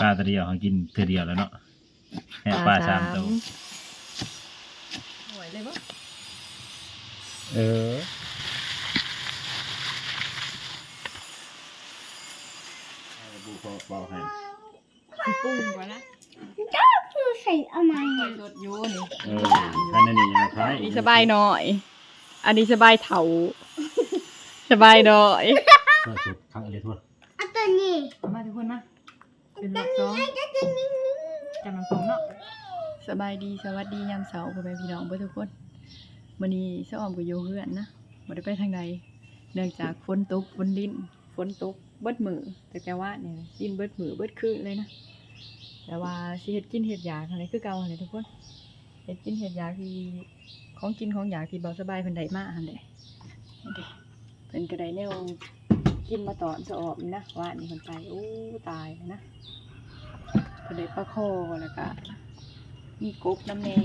ปลาตัวเดียวเขากินเทือเดียวแล้วเนาะแค่ปลาสามตัวหวยเลยบ่เออบูพอเบาให้สิปรุงก่อนนะคือใส่เอามาหอยสดอยู่นี่เออท่านนั่นนี่ยังคล้ายนี่สบายหน่อย อันนี้สบายเถา สบายหน่อยทั่วสุดข้างอะไรทั่วเอาตัวนี้มาทุกคนมาเป็นรอบสองก็จะนิ่งจำน้ำส้มเนาะสบายดีสวัสดียามเสาร์พ่อแม่พี่น้องเพื่อนทุกคนวันนี้เสาออมกับโยเฮือนนะบ่ได้ไปทางใดเนื่องจากฝนตกฝนลิ้นฝนตกเบิดมือแต่แต่ว่าเนี่ยลิ้นเบิดมือเบิดคืนเลยนะแต่ว่าสิเฮ็ดกินเฮ็ดอยากอะไรคือเก่าเลยทุกคนเฮ็ดกินเฮ็ดอยากที่ของกินของอยากที่เบาสบายเพิ่นได้มาหั่นแหละนี่เด้ เพิ่นก็ได้แนวกินมาตอนเสาออมนะว่านี่เพิ่นไปโอ้ตายนะก็ได้ปลาคอแล้วก็มีกบน้ำเนย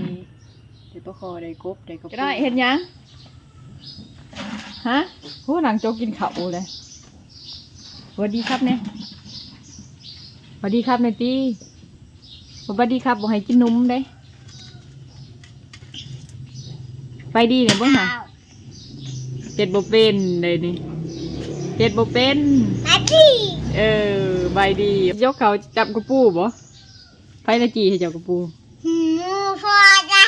ได้ปลาคอได้กบได้กบได้เห็นยังฮะผู้หนังโจกินข้าวเลยสวัสดีครับเนี่ยสวัสดีครับเนตี้สวัสดีครับบอกให้กินนมได้ ไปดีเนี่ยเบ้างหะ เจ็ดโบเป็นเลยนี่เจ็ดโบเป็นๆอาจีเออใบดี ยกเขาจับกระปูบ่ไฟนาจีให้เจ้ากระปูหืมพอจ้ะ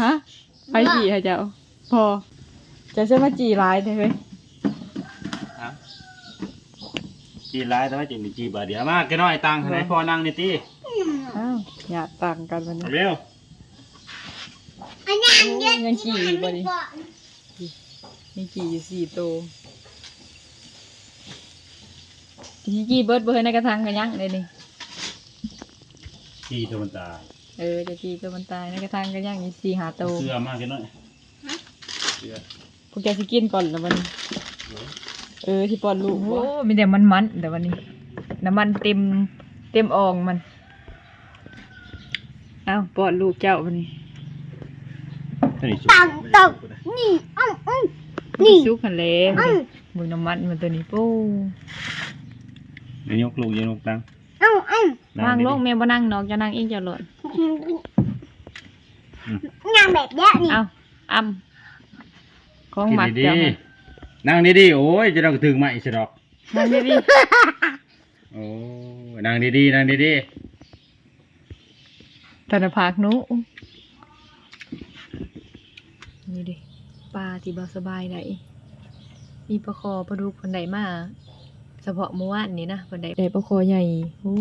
ฮะไฟจีให้เจ้าพอจะเชื่อมาจีร้ายได้ไหมจีร้ายแต่ว่าจีมีจีบาทเดียวมากแค่น้อยตังค์ไหนพอนั่งนี่ตีอ้าวอยากต่างกันวันนี้เร็วอันนี้อันเดียวยังจีบ่ดิก่อน มีจีอยู่สี่ตัวจีจีเบิร์ดเบิร์ดในกระทังกันยังเลยนี่จีตัวมันตายเออจะจีตัวมันตายในกระทังกันยังอีกสี่หาตัวเสื้อมากแค่น้อยเสื้อพวกแกสิกินก่อนแล้ววันนี้เออที่ปอนลูกโอ้มีแต่มันมันๆแต่วันนี้น้ำมันเต็มเต็มอ่องมันอ้าวปอนลูกเจ้าวันนี้ท่านี่สุดตังตกนี่อ้อมอ้อม นี่ซุกหันเลยอ้อมมึงน้ำมันมันตัวนี้ปูเดี๋ยวยกลูกยกตังค์อ้อมอ้อมวางลงแม่บ่นั่งนอกจะนั่งเองจะหล่นงานแบบเนี้ยนี่เอ้าอ้ำของหมักดีเจ้าๆน่ะนั่งดีๆโอ้ยจะต้องถึงไหมสะดอกนั่งดิดิโอ้ยนั่งดีๆนั่งดีธนภาคหนุนี่ดิ ปลาที่บ่สบายได้มีปลาคอปลาดุกคนใดมาเฉพาะเมื่อวานนี้นะคนใดได้ปลาคอใหญ่โอ้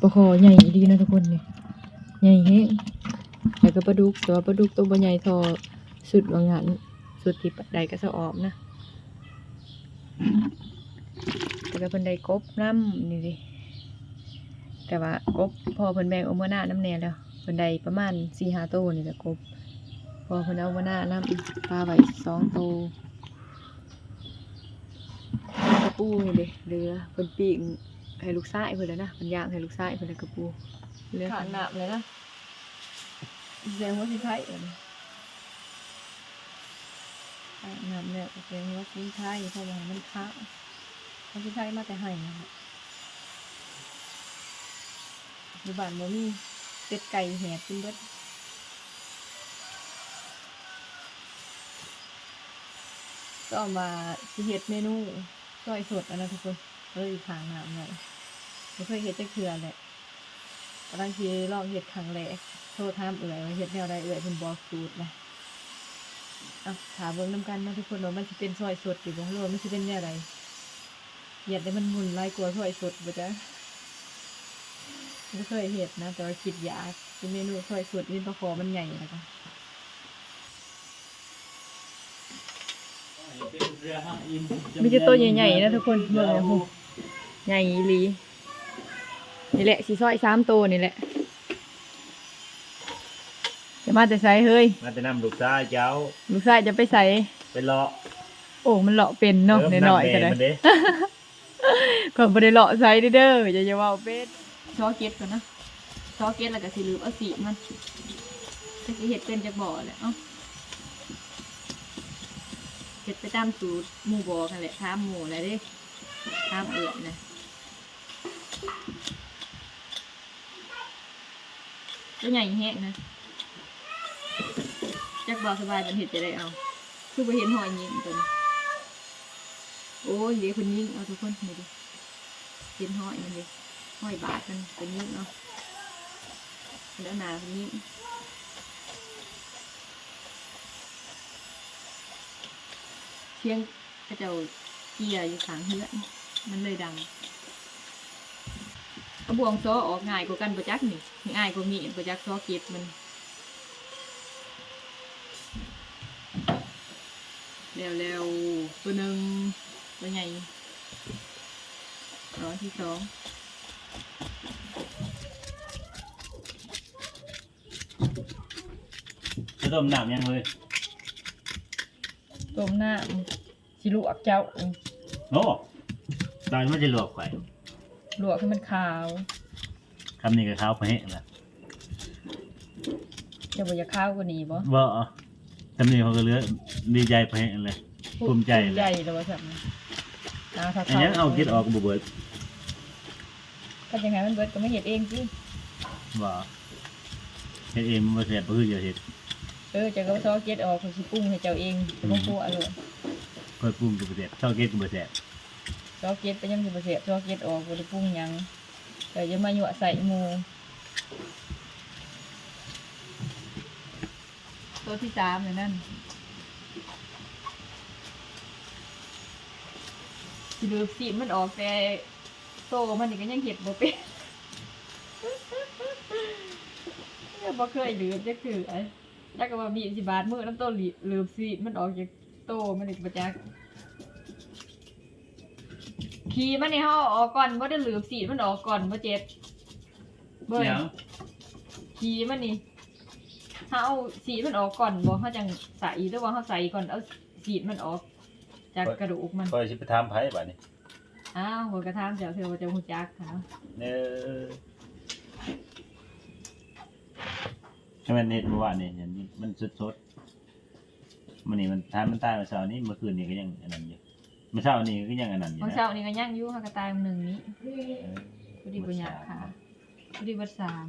ปลาคอใหญ่ดีนะทุกคนเนี่ยใหญ่แฮงแล้วก็ปลาดุกแต่ว่าปลาดุกตัวบ่ใหญ่ทอสุดว่างั้นสุดที่ใดก็สะออมนะแต่ก็เพิ่นได้กบน้ำนี่ดิแต่ว่ากบพอเพิ่นแบ่งเอามาหน้าน้ำแน่แล้วเพิ่นได้ประมาณสี่ห้าโตวนี่แหละกบ พอเพิ่นเอามาหน้าน้ำปลาไว้สองโตวกระปูนี่เด้เรือเพิ่นปีกให้ลูกชายเพิ่อนแล้วนะเพิ่นย่างให้ลูกชายเพิ่อนแล้วกระปูเรือขังน้ำเลยนะแสดงว่าสิไทยเอิ้นอาบน้ำแล้วแสดงว่าสิไทยเพราะว่ามันค้างมันสิไทยมาแต่ให้นะอยู่บ้านบ่มีเป็ดไก่แหบกินเบิด ก็เอามาสิเฮ็ดเมนูซอยสดอันนั้นทุกคนเลยทางน้ำหน่อยบ่เคยเฮ็ดจักเทื่อแหละกำลังสิลองเฮ็ดครั้งแรกโทษถามเอื่อยว่าเฮ็ดแนวใดเอื่อยเพิ่นบอกสูตรนะอะถามเบิ่งนํกันนะทุกคนว่ามันสิเป็นซอยสดอยู่บ่หรือมันสิเป็นแนวใดเหยียดให้มันหมุนหลายกว่าซอยสดบ่จ๊ะไม่เคยเห็ดนะ แต่ว่าคิดอยากเป็นเมนูซอยสดนี่ปลาคอมันใหญ่นะคะ มีแต่ตัวใหญ่ๆนะทุกคนเบิ่งนะโหใหญ่อีหลีนี่แหละสีซอยสามตัวนี่แหละจะมาแต่ใส่เฮ้ยๆมาจะนำลูกชายเจ้า ลูกชายจะไปใส่ไปเลาะโอ้มันเลาะเป็นเนาะออหน่อยๆก็ได้ำแม่มันเด้ก่อนบ่ได้เลาะใส่เด้ออย่าอย่าว่าเอาเป็ดซอเก็ตก่อนนะซอเก็ตแล้วก็สิลืมเอาสีมันจะสิเฮ็ดเป็นจักบ่อแหละเอ้าแก ฮ็ดไปตามสูตรหมูบอกกันแหละถามหมูอะไรเด้ามเอือนนะตัวใหญ่แฮกนะจักบอสบายมันเห็ดจะได้เอาคือไปเห็นหอยยิงตัวนี้โอ้ยเดี๋ยวคนยิงเอาทุกคนนี่ดิเห็นหอยมันดิหอยบาทมันเป็นยิงเอาแล้วนาเป็นยิง เชียงกระเจ้าเกียร์อยู่ขางเฮือนมันเลยดังเอาบวงซ้อออกง่ายกว่ากันประจักนี่ง่ายกว่ามีประจักซ้อเก็บมันแล้วแล้วตัวหนึ่งตัวใหญ่ร้อนที่สองจะต้มน้ำยังเลย ต้มหน้าสิลวกเจ้าโอ้ตอนมันจะลวกไข่ลวกให้มันขาวคำนี้ก็ข้าวไปให้ละจะบอกจะข้าวกว่านี้บ่บ่คำนี้เขาก็เหลือดีใจไปให้เลยภูมิใจภูมิใจแล้วว่าสั่งเอาถ้าอันนี้เอาคิดออกบ่เบิดถ้าจังไงมันเบิดก็ไม่เห็ดเองสิบ่เฮ็ดเองมันบ่แซ่บบ่คือจะเฮ็ด เออจะก็ซอเก็ตออกเขาสิปรุงให้เจ้าเองจะบ่กลัวอร่อยค่อยปรุงก็บ่แซ่บเท่าเก็ดก็บ่แซ่บซอเก็ตไปยังสิบ่เสียบซอเก็ตออกบ่ได้ปรุงหยังแต่อย่ามายั่วใส่หมูตัวที่สามเลยนั่นสิเลือบสีมันออกแต่โตมันนี่ก็ยังเห็ดบ่เป็นยังบ่เคยเหลือบจักถือไอ้ จักก็ว่ามีสิบาทมื้อน้ำโตหลีเหลือบสีมันออกจากโตมันนี่บ่จักขี่มันนี่เฮาเอาออกก่อนบ่ได้เหลือบสีมันออกก่อนบ่เจ็ดเบิ่งเดี๋ยวขี่มันนี่เฮาเอาสีมันออกก่อนบ่เฮาจังใส่หรือว่าเฮาใส่ก่อนเอาสีมันออก จากกระดูกมันค่อยสิไปถามไผบัดนี้อ้าวหัวกระทามเจ้าเธอว่าจะหูจักค่ะเออ ใช่ไหมเน็ตเมื่อวานนี่เห็นมันสดๆมันนี่มันทานมันตายเมื่อเช้านี้เมื่อคืนนี้ก็ยังอันนั้นอยู่เมื่อเช้านี้ก็ยังอันนั้นอยู่เมื่อนะเช้านี่ก็ย่างอยู่ค่ะกระตายหนึ่งนี้เออพอดีบุญญาค่ะพอดีวัดสาม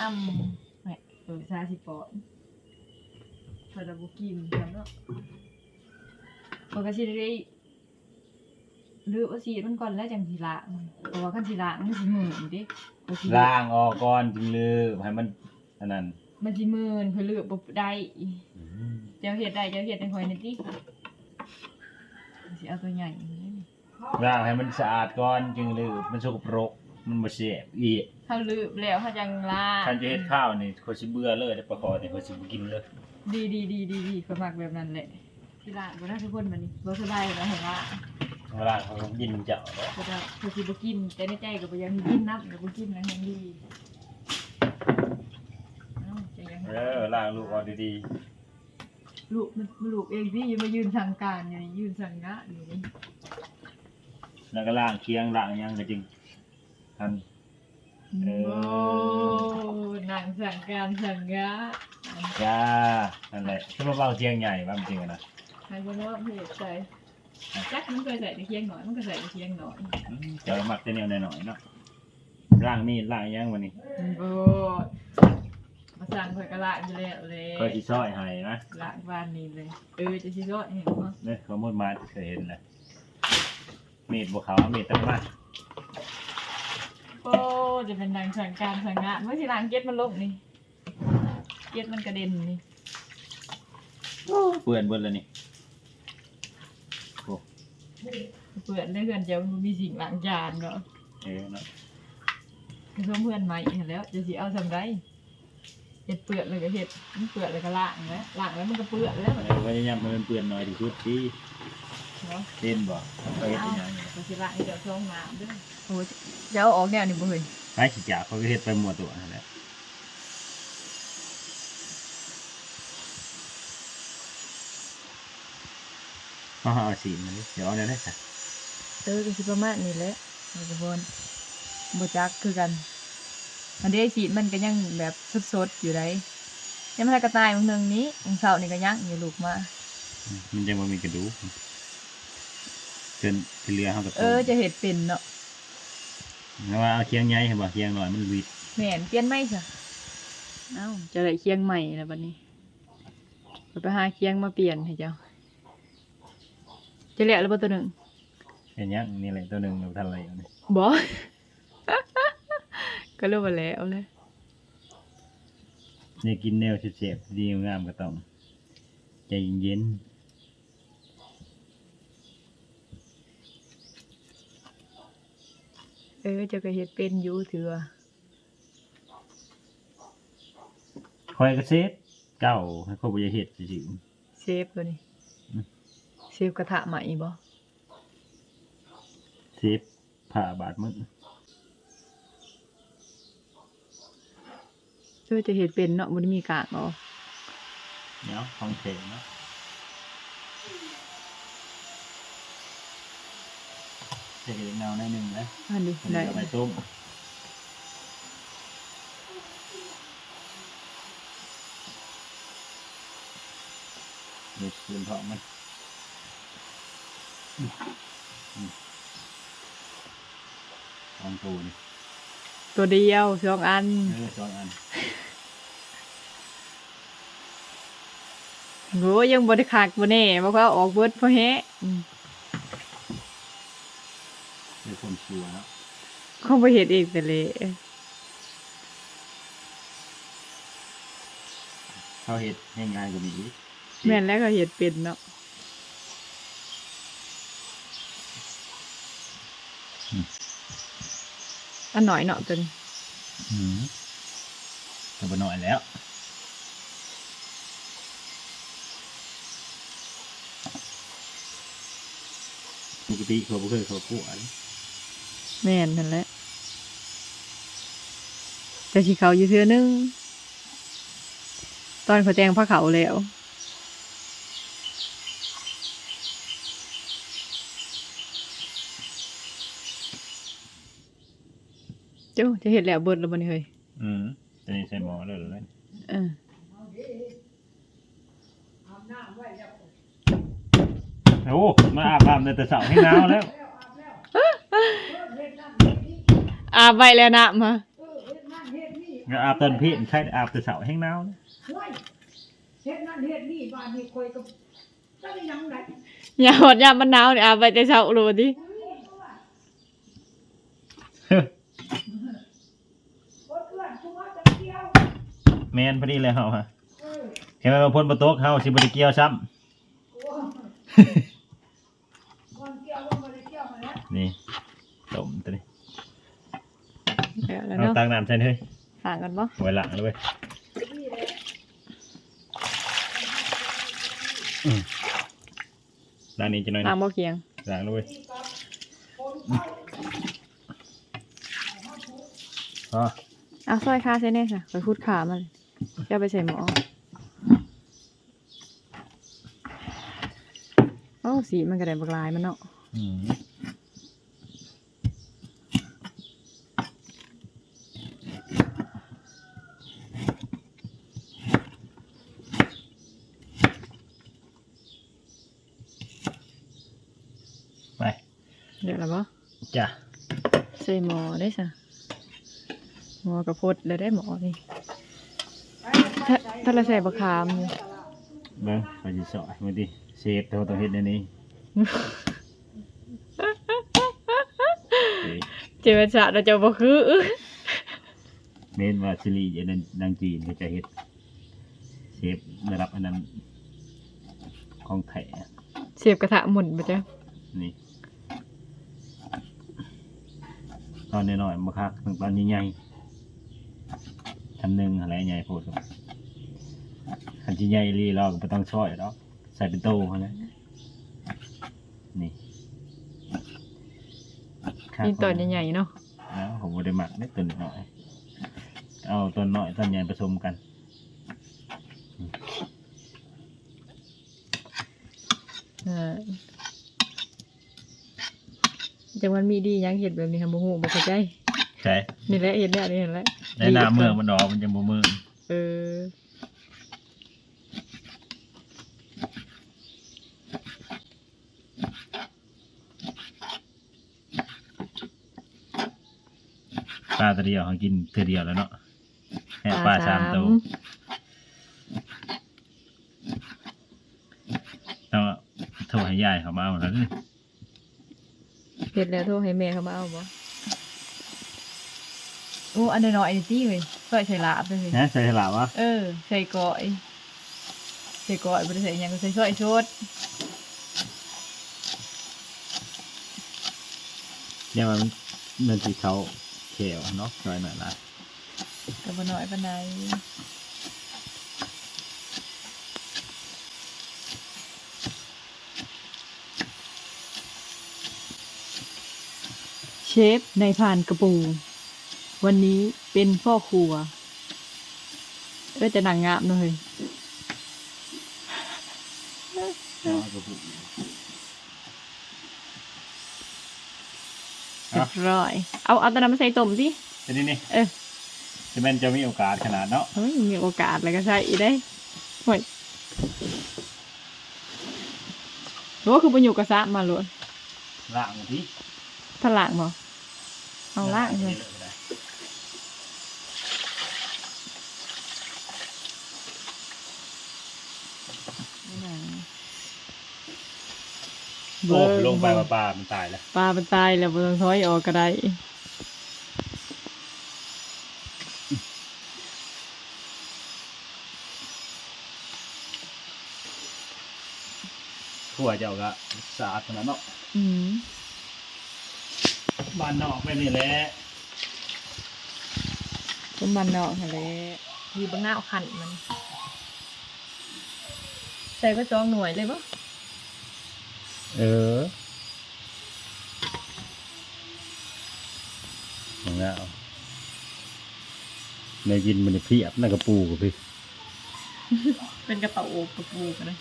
อ้ำแหม่เออซาสิปอนพอจะบุกินกันเนาะปกติได้ หรือว่าสีมันก่อนแล้วจังสีละเพราะว่าคันสีละมันสีหมื่นอยู่ดิก็สิล้างออกก่อนจึงลืมให้มันอันนั้นมันสีหมื่นคือเลือกบ่ได้เจ้าเห็ดได้เจ้าเห็ดในหอยนี่ติสิเอาตัวใหญ่มาเลยล้างให้มันสะอาดก่อนจึงลืมมันสกปรกมันบ่แซ่บอีกถ้าลืบแล้วเขาจังลาคันจะเฮ็ดข้าวนี่เขาสิเบื่อเลยได้ปลาคอนี่เขาสิบ่กินเลยดีดีดีดีดีก็มักแบบนั้นแหละที่ร้านบ่ได้ทุกคนมันนี่บ่สบายแล้วเห็นว่า เวลาเขากินเจ้าเนาะก็จะคือสิบ่กิน แต่ในใจก็บ่อยังกินนับก็บ่กินนะยังดีเอ้าจะยังเออล้างลูกออกดีลูกมันลูกเองที่ยังมายืนสั่งการอยู่นี่ยืนสั่งงะอยู่นี่ๆแล้วก็ล้างเคียงล้างหยังก็จึงทัน เออ โอ้นางสั่งการสั่งงะจ้านั่นแหละคือมาเบาเคียงใหญ่ว่ามันจริงอะนะ ใครบ่รู้ว่าเพจใส่ จักมันเคยใส่ในเคียงหน่อย มันก็ใส่ในเคียงหน่อยอืมเจ้ามักแต่แนวหน่อยๆเนาะล้างมีดล้างหยังวันนี้โอ้มาสั่งข่อยกระละอยู่แล้วเลยก็สิซอยให้นะละบ้านนี้เลย เออจะสิซอยเห็นบ่เนี่ยเขามุดมาเคยเห็นเลยมีดบวขาวมีดตั้งมาโอ้จะเป็นนางสั่งการสั่งงานเมื่อสิล้างเก็ตมันลงนี่ เก็ตมันกระเด็นนี่เปื่อนเบิดแล้วนี่ เปื่อนได้เพื่อนเจ้ามันมีสิ่งล้างจานเนาะเออเนาะคือเพื่อนใหม่เห็นแล้วจะสิเอาทำไรเห็ดเปื่อนเลยก็เห็ดมันเปื่อนเลยก็ล้างแล้วล้างแล้วมันก็เปื่อนแล้วเออพยายามให้มันเปื่อนหน่อยที่สุดที่เนาะเล่นบ่ไปเฮ็ดเอาอีหยังก็สิล้างให้เจ้าช่องน้ำด้วยโอ้ยจะเอาออกแนวนี่บ่เฮ้ยไปสิจ่าเขาก็เฮ็ดไปหมดตัวนั่นแหละ เอาเอาสีมันดิเดี๋ยวเอาแนวได้ค่ะเออก็สิประมาณนี้แหละทุกคนบ่จักคือกันอันเด้สีมันก็ยังแบบสดๆอยู่ไดยังไม่ได้กระต่ายมึงหนึ่งนี้มึงเสาร์นี่ก็ยังอยู่ลูกมา มันจะมันมีกระดูกจนที่เรือเขากับเออจะเห็ดเป็นเนาะแล้วว่าเอาเคียงใหญ่เห็นบ่เคียงหน่อยมันวิดแม่นเปลี่ยนไหมจ้ะเอ้าจะได้เคียงใหม่แล้วบัดนี้ไปหาเคียงมาเปลี่ยนให้เจ้า จะเรียกแล้วบ่ตัวหนึ่งเป็นยังนี่แหละตัวหนึ่งเราทันอะไรอยู่นี่บ่ ก็เรียกว่าแล้วเลยนี่กินแนวเจ็บๆดีงามก็ต้องใจเย็นเออเจะก็เห็ดเป็นอยู่เถื่อๆคอยกระเซฟเจ้าให้เขาบ่อยาเฮ็ดสิเซฟตัวนี้อืมเซฟกระทะใหม่บ่เซฟผ่าบาดมึงเออจะเห็ดเป็นเนาะบ่ได้มีกากบ่เนาะของเทงเนาะจะเห็นเงาในหนึ่งนะอันนี้ผมได้จะไปต้มเด็ดคืนท้องมันอืมอื มลองตูนี่ตัวเดียวสองอัน เออสองอันโหยังบ่ได้คักบ่แน่บ่ว่าออกเบิดเพราะแฮะอืมเป็นคนชัวร์เนาะเขาบ่เฮ็ดเองแต่เลยเขาเห็ดง่ายๆกว่านี้อีก แม่นแล้วก็เฮ็ดเป็นเนาะ อันหน่อยเนาะตัวนี้อืมตัวบหน่อยแล้ว ปกติเขาบ่เคยเขากู้อันแม่นนั่นแหละแต่สิเขาอยู่เทื่อนึง ตอนเขาแจงผ้าเขาวแล้ว จ้าจะเห็นแล้วเบิดแล้วบ่นี่เฮ้ยอืมจะนี่ใส่หมอเลยเหรอเลยเออโอ้มาอาบน้ำในแต่เสาให้หนาวแล้วอาบไว้แล้วนะมาก็อาบตอนเพลใช่อาบแต่เสาให้หนาวนะห้วยเฮ็ดนั่นเฮ็ดนี่บ้านนี้คอยก็จักอีหยังไดอย่าหดยามมันหนาวนี่อาบไว้แต่เช้ารู้ดิ บ่เอื้อนผู้ว่าจะเที่ยว แมนพอดีเลยเฮาฮะเออเห็นไหมว่าพ่นประตูเฮาสิบ่ได้เกี่ยวซ้โอ้คนเที่ยวลงบ่ได้เที่ยวมาแล้วำนี่ต้มตัวนี้เดี๋ยวแล้วเอาเนาะตังน้ำใส่เฮ้ยต่างกันปะไว้หลังเลยเว้ยนี่แหละด้านนี้จะหน่อยต่านะงบ่เคียงหลังเลยเว้ยที่กับคนเข้าอ๋ออะซอยคาเซเน่ค่ะไปพูดขามัน จะไปใส่หมอโอ้สีมันกระเด็นบกลายมันเนาะอืมไปเดี๋ยวแล้วปะจ้ะใส่หมอได้สะหมอกระพดแล้วได้หมอนี่ ถ้าถ้าเราใส่บะขามอยู่เบิ้งไปจิสอยมาดิเซฟเท่าตัวเฮ็ดในนี้เอ้ยเจอจะเราจะบ่คือเมนว่าซิลีอันนั้นนางจีนเขาจะเฮ็ดเซฟระดับอันนั้นของแท้เสียบกระทะหมุนไปจ้ะนี่ ตอนน้อยๆมาคักถึงตอนใหญ่ๆทำหนึ่งอะไรใหญ่โพดครับ คันที่ใหญ่รีเราก็ไม่ต้องช่อยหรอกใส่เป็นโต้เขาเลยนี่คักนี่ตอนใหญ่ๆเนาะแล้วผมบ่ได้หมักได้ตัวน้อย เอาตัวน้อยตัวใหญ่ผสมกัน เออจังมันมีดีหยังเห็ดแบบนี้ค่ะบ่ฮู้บ่เข้าใจใช่นี่แหละเห็ดเนี่ยนี่เห็นแล้วในหน้าเมืองมันดอกมันจะบ่เมืองเออ ปลาตัวเดียวเขากินเทือเดียวแล้วเนาะแห่ปลาสามตัวต้องโทรให้ยายเขามาเอาแล้วนี่เผ็ดแล้วโทรให้แม่เขามาเอาบ่โอ้อันน้อยๆนี่ตี้เว้ยซอยใส่ลาบเลยเว้ยนะใส่ฉลามวะเออใส่ก้อยใส่ก้อยบ่ได้ใส่หยังก็ใส่ซอยชดเนี่ยมันมันสีเขาเขียวเนาะหน่อยหน่อยละก็บ่น้อยปานใดเชฟในพานกระปู วันนี้เป็นพ่อครัวเออจะหนังงามหน่อย เรียบร้อย เอาเอาแตะนำมาใส่ต้มสิทีนี้นี่เออจะเป็นจะมีโอกาสขนาดเนาะเฮ้ยมีโอกาสแล้วก็ใส่อีกได้ห่วยหรือว่าคือไปอยู่กระซะมาล้วนล่างที่ถ้าล่างบ่เอาล่างเลยเบ โอ้อร์ลงไปว่าปลามันตายแล้วปลาเป็นตายแล้วบ่ต้องถอยออกก็ได้ทั่วเจ้าก็สะอาดขนาดเนาะอืมบ้านนอกไปนี่แหละต้มมันเนาะหั่นแหละมีบางหน้าเอาขันมัน ใส่ก็จองหน่วยเลยบ่ เออของเราในยินมันเพียบนั่นกระปูกับพี่ เป็นกระเป๋าโอบกระปูกันนะ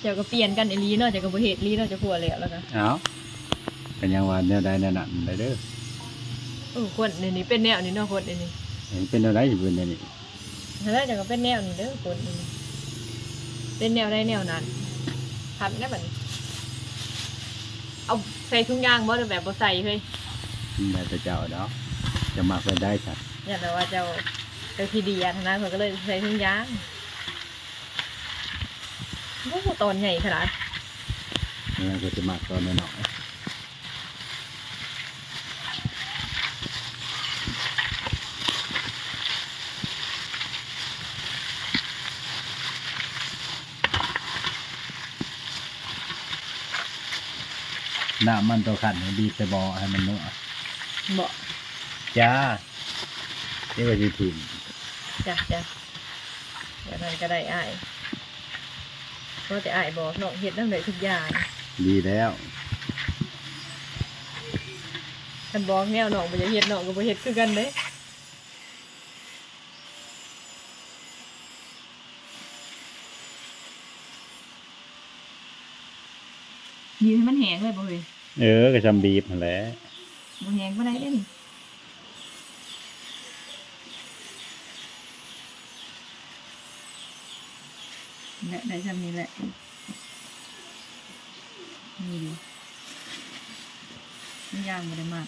เจ้าก็เปลี่ยนกันไอลีเนาะเจ้าก็บ่เฮ็ดลีเนาะเจะพัวแล้วแล้วก็เอากันยังว่าแนวใดแนวนั้นได้เด้อเออคนนี่นี่เป็นแนวนี้เนาะคนนี่นี่เห็นเป็นแนวใดอยู่เป็นแนวนี้ แล้วเจ้าก็เป็นแนวนี้เด้อคนนี่เป็นแนวใดแนวนั้นทันได้บัดนี้เอาใส่ถุงยางบ่หรือแบบบ่ใส่เฮ้ยแต่แต่เจ้าเนาะจะมักไปได้สัตว์อย่าแต่ว่าเจ้าเจ้าที่ดีอะทางนั้นเขาก็เลยใส่ถุงยางโอ้โหตอนใหญ่ขนาดนี่ก็จะมักตอนน้อย ๆน้ำมันตัวขันให้บีบแต่บอให้มันนัวบ่จ้าเรียกว่าจีถิ่นจ้ะจ้ะเดี๋ยวนั้นก็ได้อ้ายก็จะอ้ายบอกน้องเฮ็ดน้ำเลยทุกอย่างดีแล้วคันบอกแนวน้องบ่จะเฮ็ดน้องก็บ่เฮ็ดคือกันเด้ยืนให้มันแห้งเลยบ่เฮ้ย เออกระจำบีบนั่นแหละบ่แหงบ่ได้เด้นี่และได้จำนี้แหละนี่ดูนี่ย่างบ่ได้มาก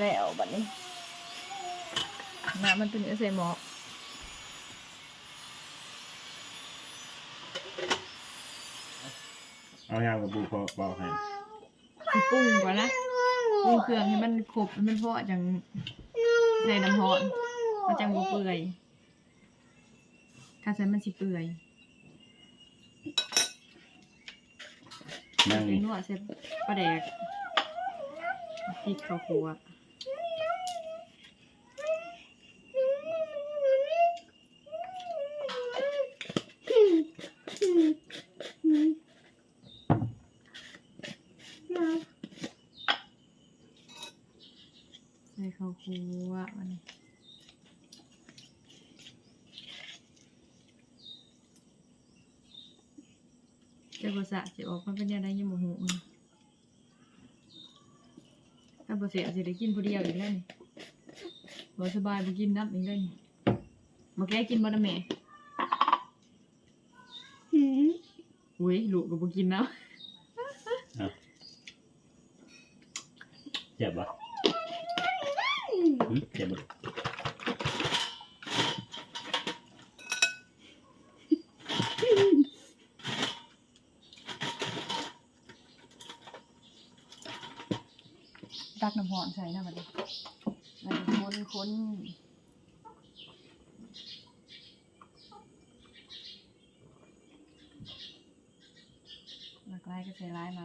แล้วบัดนี้น้ำมันเป็นเอใส่หม้อเอายางกับบูพอบอกให้สิปรุงก่อนนะปรุงเครื่องให้มันครบให้มันพอจังใส่น้ำร้อนมันจังบ่เปื่อยถ้าใส่มันสิเปื่อยนั่งเป็นนี่นวดใส่ปลาแดกพริกข้าวคั่วใส่ข้าวคั่วมัน สะจะออกมันเป็นยังไงยังบ่ฮู้มันถ้าบ่เสียสิได้กินผู้เดียวอีกแล้วนี่บ่สบายบ่กินน้ำอีกแล้วนี่บ่แกกินบ่นะแม่หืมอุ้ยลูกก็บ่กินน้ำ เจ็บปะหึเจ็บปะ ตักน้ำร้ อนใส่นะบัดนี้แล้วก็คนคนหลากลายก็ใส่หลายมา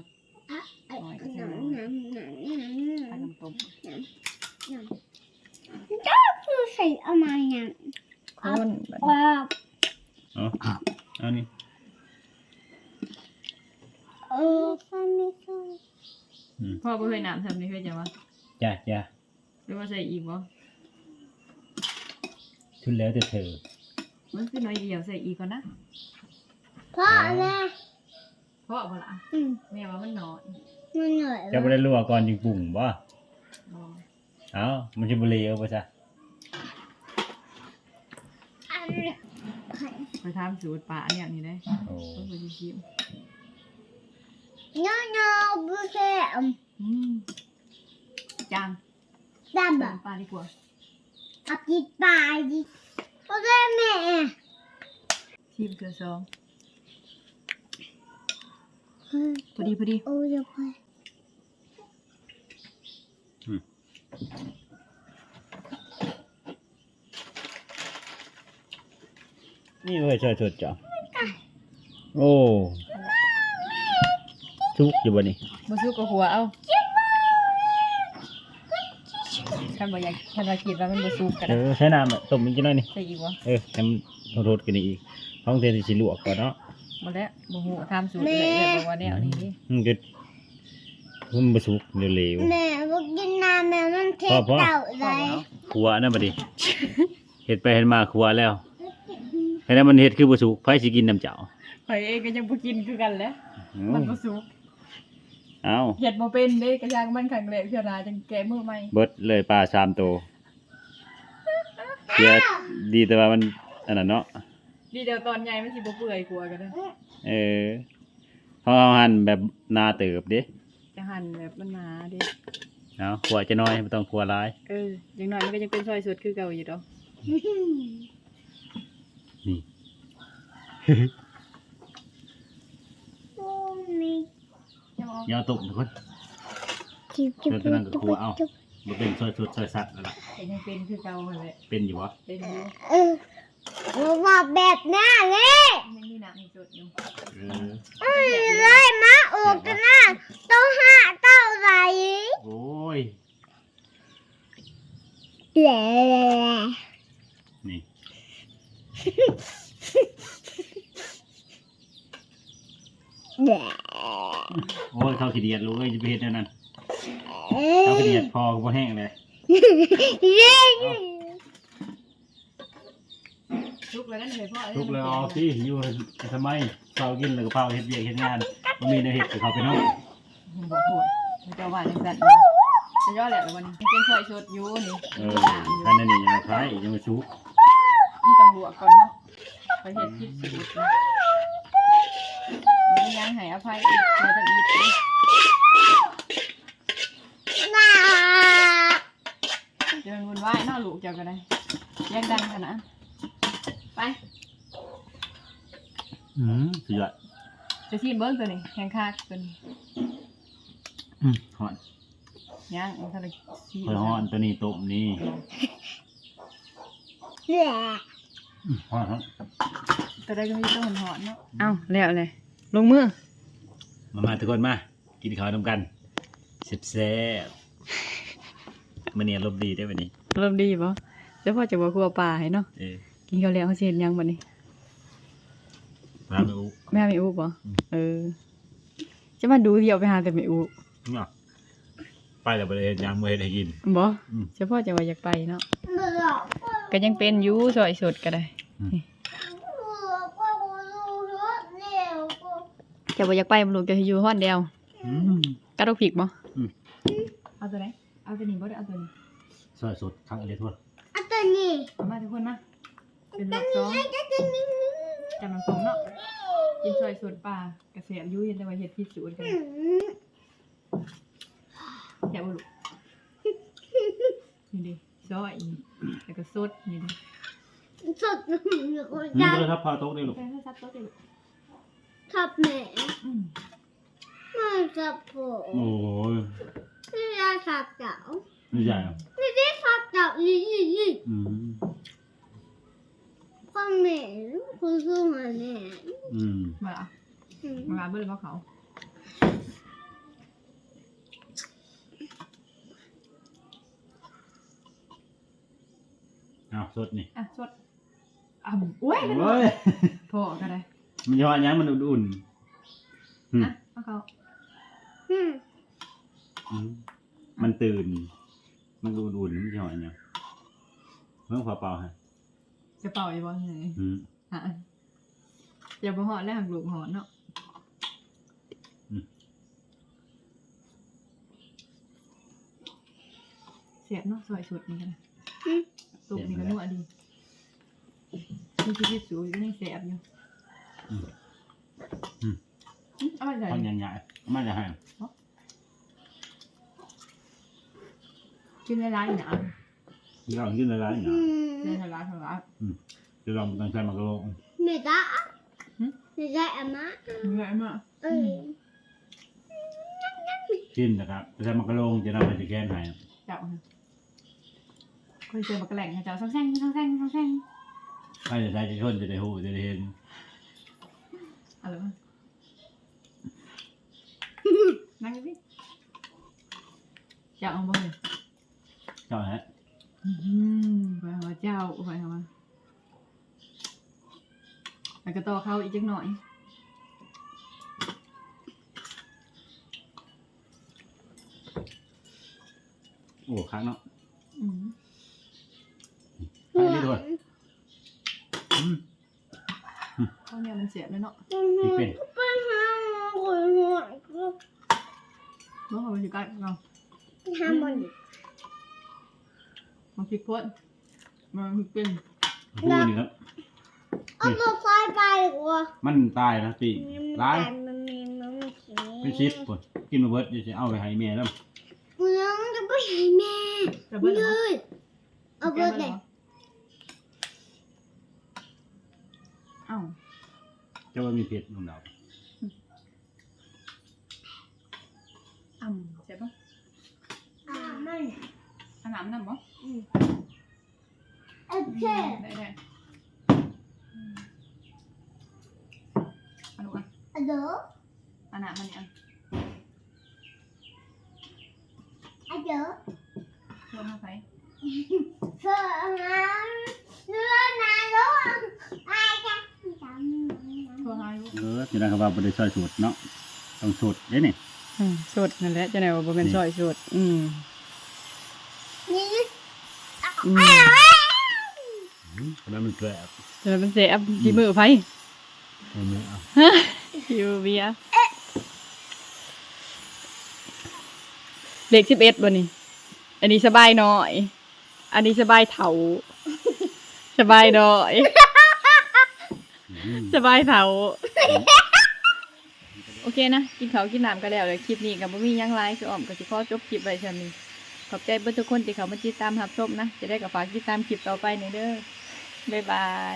อะไอ้หนังหนังหนังหนังหนังตักน้ำต้มก็คือใส่เอามาอย่างคนบัดนี้ว้าวเอาเอานี่เออฟันไม่เข้าพ่อบ่เคยน้ำทำนี่เคยจะว่า จ้าจ้าหรือว่าใส่อีกบ่ชุดแล้วแต่เธอมันคือน้อยเดียวใส่อีกก่อนนะพ่อแม่เพราะบ่ล่ะอืมแม่ว่ามันน้อยมันเหนื่อยจะบ่ได้ลวกก่อนจึงปรุงบ่บ่เอ้ามันจะบ่เลวบ่ซะอันนี้ไปทำสูตรปลาเนี่ยนี่ได้โอ้เพิ่นบ่สิชิมเนาะเนาะบุเซ่อืม จางดับเติอะมปลาดีกว่าเอากินปลาดิโอเคแม่ชิมเกลือซองเฮ้ยพอดีพอดีโอ้ยไปนี่เว้ยช่วยสดจ้ะโอ้ทุกอยู่บ่นี่บ่สู้กับหัวเอา ท่านบ่อยากท่านว่าคิดว่ามันบ่สุกกันเออใช้น้ำอะต้มมันกินหน่อยนี่ใส่อีกบ่เออให้มันรสกันอีกท้องเทสิลวกก่อนเนาะบ่แล้วบ่ฮู้ทำสูตรได้เลยบอกว่าแนวนี้ดิมันก็มันบ่สุกเร็วแม่บอกกินน้ำแม่มันเทพ่อพ่อเต่าพเลอยแล้วๆครัวนั่นบัดนี้เฮ็ดไปเฮ็ดมาครัวแล้วให้นั้นมันเฮ็ดคือบ่สุกไผสิกินน้ำเจ้าข่อยเองก็ยังบ่กินคือกันแหละอืมันมบ่สุก เอ้าเฮ็ดบ่เป็นเด้กระยางมันครั้งแรกเทื่อหน้าจังแกะมือใหม่เบิดเลยปลาสามตัวเสียดีแต่ว่ามันอันนั้นเนาะดีเดี๋ยวตอนใหญ่มันสิบ่เปื่อยกลัวกันเด้อเออเพราะเอาหั่นแบบนาเติบเด้จะหั่นแบบมันหนาเด้เอาขัวจะน้อยไม่ต้องขัวหลาย เอออย่างน้อยมันก็ยังเป็นซอยสดคือเก่าอยู่ดอกนี่โอ้มีอ ยาวตุกทุกคนจิบจิบเดี๋ยวกำลังกับครัวเอาบ่เป็นซอยสุดซอยสัตว์แล้วล่ะก็ยังเป็นคือเก่าหั่นแหละเป็นอยู่วะเป็นอยู่เออเราบอกแบบหน้าเลยยังมีหนังสดอยู่เออเอ้ยเลยมาออกกันหน้าเต้าห้าเต้าไหลโอ้ยแหล่นี่ แหล่ โอ้ยเข้าขี้เดียดรู้เอ้ยจะไปเฮ็ดแนวนั้นเอ้เข้ายขี้เดียดพอก็บ่แห้งเลยเย้ทุกแล้วกันเลยพ่อทุกเลยเอาสิอยู่ทำไมเฝ้ากินแล้วก็เฝ้าเฮ็ดเวียกเฮ็ดงานบ่มีแนวเฮ็ดก็เข้าไปเนาะบอกหวยมันจะว่าจังซั่นจะย่อแหละแล้ววันนี้มันเป็นซอยสดอยู่นี่เอมันอก็ตามอยู่คันนั้นนี่ยังคล้ายยังบ่สุกมันต้องลวกก่อนเนาะไปเฮ็ดคลิปสูตรนะ มันก็ยังให้อภัยอีกเราต้องอีกเลยน่าเดินวนว่ายเนาะลูกเจ้าก็ได้แยกดันกันนะไปอืมสุดยอดจะชิมเบิ้งตัวนี้แข็งคากตัวนี้อืมฮ้อนย่างมันทะเลซีค่อยฮ้อนตัวนี้ต้มนี่แหล่อืมฮ้อนฮ้อนตัวใดก็มีตัวหอนๆเนาะเอ้าแล้วเลย ลงมือ มามาทุกคนมา กินข้าวนำกันแซ่บๆมื้อนี้อารมณ์ดีได้อวันนี้เริ่มดีป่ะเดี๋ยวพ่อจะบอกครัวปลาให้เนาะ เออกินข้าวแล้วเขาสิเฮ็ดหยังบัดนี้มาไม่อุแม่ไม่อุป่ะอืม เออ จะมาดูเดียวไปหาแต่ไม่อุเนาะไปแล้วบ่ได้เฮ็ดหยังบ่เฮ็ดให้กิน บ่อืม เฉพาะจะว่าอยากไปเนาะเบื่อก็ยังเป็นอยู่ซอยสดก็ได้เบื่อก็รู้รถเร็วก็จะบ่อยากไปบ่ลูกจะอยู่ฮ้อนเดียวอืมกระดกผิกบ่อืมเอาตัวไหนเอาตัวนี้บ่ได้เอาตัวนี้ซอยสดครั้งอะไรทั่วอันตัวนี้เอามาทุกคนมาเป็นรอบสองอันตัวนี้จำน้ำส้มเนาะกินซอยสวนปลากระเสียบยุ่ยแต่ว่าเฮ็ดพิษสูตรกันอืมแซ่บบ่ลูกนี่ดิซอยแล้วก็สดนี่ดิสดหนึ่งคนนี่จังก็เลยครับพาโต๊ะได้ลูกแป้งให้ซัดโต๊ะดิลูก ทับแม่อืมไม่ทับผมโอ้ยไม่ได้ทับเจ้านี่ใหญ่อะไม่ได้ทับเจ้ายี่ยี่ยี่อืมพ่อแม่คุณสู้มาแม่อืมมาละอืมมาละเบิ่งเขาเขาเอาสดนี่อะสดอะอุ้ยกันหมโอ้ดยพอก็ได้ มันจะว่าอย่างมันอุ่นๆอืมอะเอาเขาอืมอืมมันตื่น มันก็อุ่นๆมันจะว่าอย่างเมื่อพอเปล่าฮะจะเป่าอีบ่ไงอืม อะอย่าบ่ฮอดแล้วหักลูกหอนเนาะอืม เสียบเนาะซอยสุดนี่กันอืม ตุกนี่ก็นัวดีมีชีวิตสูงอยู่ในแสบอยู่ อืมอืมอืมเอาไปใส่ทำยังไงมันจะให้กินหลายๆหนาที่เรากินอะไรอืเนาะกิมนหลายๆหลายที่เราต้องใช้มะกะโรงไม่ได้หึไม่ได้อามาๆเหนื่อยมากเออกินนะครับจะใช้มะกะโรงจะนำไปสแกนให้เจ้าค่ะค่อยเจอบักกะแหล่งให้เจ้าซ่องแซงซ่องแซงซ่องแซงใครจะใช้จะชนจะได้หูจะได้เห็น อะไรวะนั่งดิเจ้าเอาบ่เลยเจ้าฮะอืมไปหาเจ้าไปหามาแล้วก็ต่อเข้าอีกจักหน่อย โอ้ครั้งเนาะอืมให้ได้ด้วยอืม ข้าวเหนียวมันเสียบเลยเนาะอีกเป็นไปหาคนหัวก็บ่เขาไปอยู่ใกล้เราทำมันมันพริกพ่นมันพริกเป็นพูดนี่ครับเอาตัวไฟไปกว่ามันตายนะปีร้ายมันมีมันมีสีเป็นชิดปวดกินมาเบิดจะเอาไปให้แม่แล้วมึงจะไปให้แม่จะเบิ้ลเลเหรอยเอาเบิดเลยเอ้าเจ้าว่ามีเพชรของเราอ่ำเสียบปะอ่ามันอันน้ำน้ำบ่โอเคได้ได้อืมอันนู้นอะอะเด้ออันน้ำมันนี่อะ อะเด้อ ชวนมาไป เสื้อน้ำเนื้อนาลูกอาจารย์จำ ชวนมาอยู่ เออที่นั่นเขาว่าบริษัทสูตรเนาะต้องสูตรเด้นี่อืมสดนั่นแหละจะไหนว่าบ่เป็นซอยสดอืมนี่อืมเพราะนั้นมันแปลกจะเป็นเสียบที่มือไผเอาเนื้อเอาอยู่เบียร์เด็กสิบเอ็ดบ่นี่ อันนี้สบายหน่อย อันนี้สบายเถา สบายหน่อยอืม สบายเถาโอเคนะ กินข้าวกินน้ำก็แล้วเลยคลิปนี้กับบ่มีหยังไลฟ์คืออ้อมก็สิขอจบคลิปไว้ซั่นนี้ ขอบใจเบิ่ทุกคนที่เขามาติดตามรับชมนะ จะได้กับฝากติดตามคลิปต่อไปในเด้อบ๊ายบาย